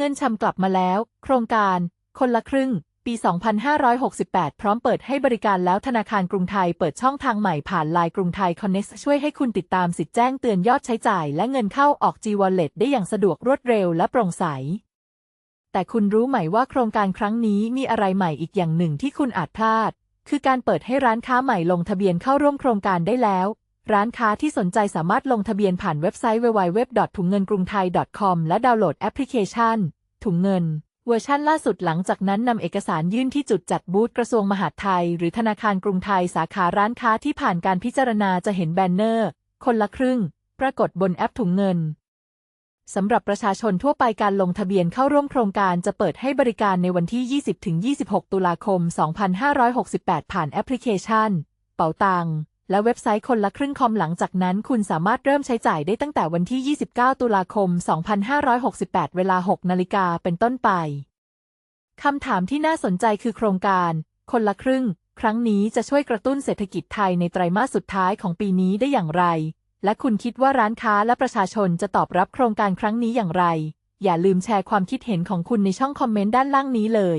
เงินชำกลับมาแล้ว โครงการ คนละครึ่ง ปี 2568 พร้อมเปิดให้บริการแล้วธนาคารกรุงไทยเปิดช่องทางใหม่ผ่านไลน์กรุงไทย Connect ช่วยให้คุณติดตามสิทธิแจ้งเตือนยอดใช้จ่าย และเงินเข้าออก G Wallet ได้อย่างสะดวกรวดเร็วและโปร่งใสแต่คุณรู้ไหมว่าโครงการครั้งนี้มีอะไรใหม่อีกอย่างหนึ่งที่คุณอาจพลาด คือการเปิดให้ร้านค้าใหม่ลงทะเบียนเข้าร่วมโครงการได้แล้ว ร้านค้าที่สนใจสามารถลงทะเบียนผ่านเว็บไซต์ www. ถุงเงินกรุงไทย .com และดาวน์โหลดแอปพลิเคชัน ถุงเงิน เวอร์ชันล่าสุดหลังจากนั้นนำเอกสารยื่นที่จุดจัดบูธกระทรวงมหาดไทย หรือธนาคารกรุงไทยสาขาร้านค้าที่ผ่านการพิจารณาจะเห็นแบนเนอร์ คนละครึ่ง ปรากฏบนแอปถุงเงินสำหรับประชาชนทั่วไปการลงทะเบียนเข้าร่วมโครงการจะเปิดให้บริการในวันที่ 20-26 ตุลาคม 2568 ผ่านแอปพลิเคชัน เป๋าตัง และเว็บไซต์คนละครึ่งคอมหลังจากนั้นคุณสามารถเริ่มใช้จ่ายได้ตั้งแต่วันที่ 29 ตุลาคม 2568 เวลา 6 นาฬิกาเป็นต้นไป คำถามที่น่าสนใจคือโครงการ คนละครึ่ง ครั้งนี้จะช่วยกระตุ้นเศรษฐกิจไทยในไตรมาสสุดท้ายของปีนี้ได้อย่างไร และคุณคิดว่าร้านค้าและประชาชนจะตอบรับโครงการครั้งนี้อย่างไร อย่าลืมแชร์ความคิดเห็นของคุณในช่องคอมเมนต์ด้านล่างนี้เลย